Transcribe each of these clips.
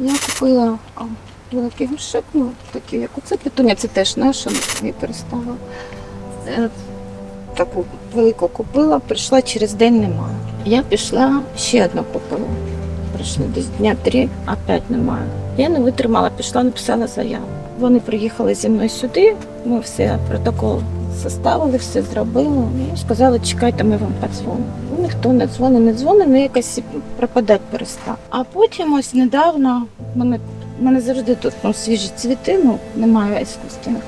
Я купила великий горшок, ну такий, як оце петуня, це теж наша, я переставила. Е, Таку велику купила, прийшла через день немає. Я пішла ще одну купила. Пройшло десь дня три, опять немає. Я не витримала, пішла, написала заяву. Вони приїхали зі мною сюди, ми все, протокол составили, все зробили. І сказали, чекайте, ми вам подзвонимо. Ну, Ніхто не дзвонить, не дзвонить, ну якось пропадати перестав. А потім ось недавно мене, мене завжди тут ну, свіжі цвіти, ну немає іскусственних.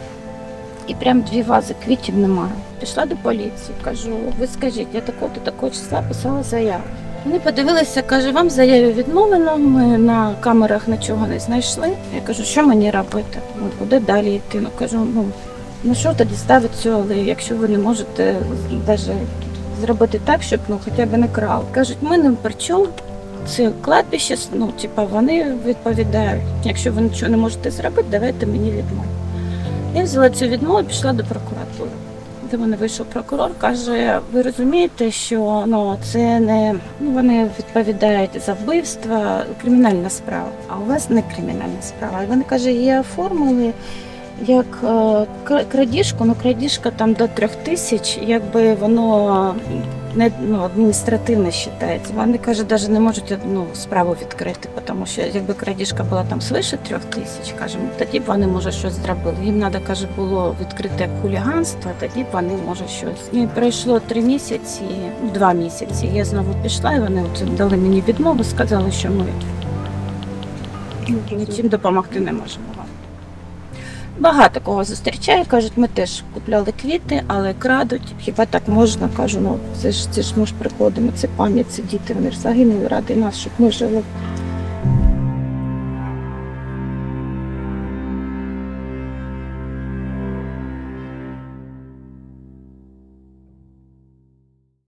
І прям дві вази квітів немає. Пішла до поліції, кажу, ви скажіть, я такого-то такого числа писала заяву. Вони подивилися, каже, вам заяві відмовлено, ми на камерах нічого не знайшли. Я кажу, що мені робити? Ну, куди далі йти? Ну кажу, ну, ну що тоді ставить цю алею, якщо ви не можете навіть зробити так, щоб ну хоча б не крали. Кажуть, ми не причому. Це кладбище, ну, типа, вони відповідають. Якщо ви нічого не можете зробити, давайте мені відмову. Я взяла цю відмову і пішла до прокуратури. До мене вийшов прокурор, каже: ви розумієте, що ну це не ну вони відповідають за вбивство, кримінальна справа, а у вас не кримінальна справа. І вони каже, її оформили як е, крадіжку, ну крадіжка там до трьох тисяч, якби воно не ну, адміністративно вважається. Вони каже, навіть не можуть одну справу відкрити, тому що якби крадіжка була там свише трьох тисяч, кажемо, тоді б вони може щось зробили. Їм треба, каже, було відкрити хуліганство, тоді б вони може щось. І пройшло три місяці, ну, два місяці. Я знову пішла, і вони от дали мені відмову, сказали, що ми нічим допомогти не можемо вам. Багато кого зустрічаю, кажуть, ми теж купляли квіти, але крадуть. Хіба так можна? Кажу, ну це ж це ж ми ж приходимо, це пам'ять, це діти, вони ж загинули ради нас, щоб ми жили.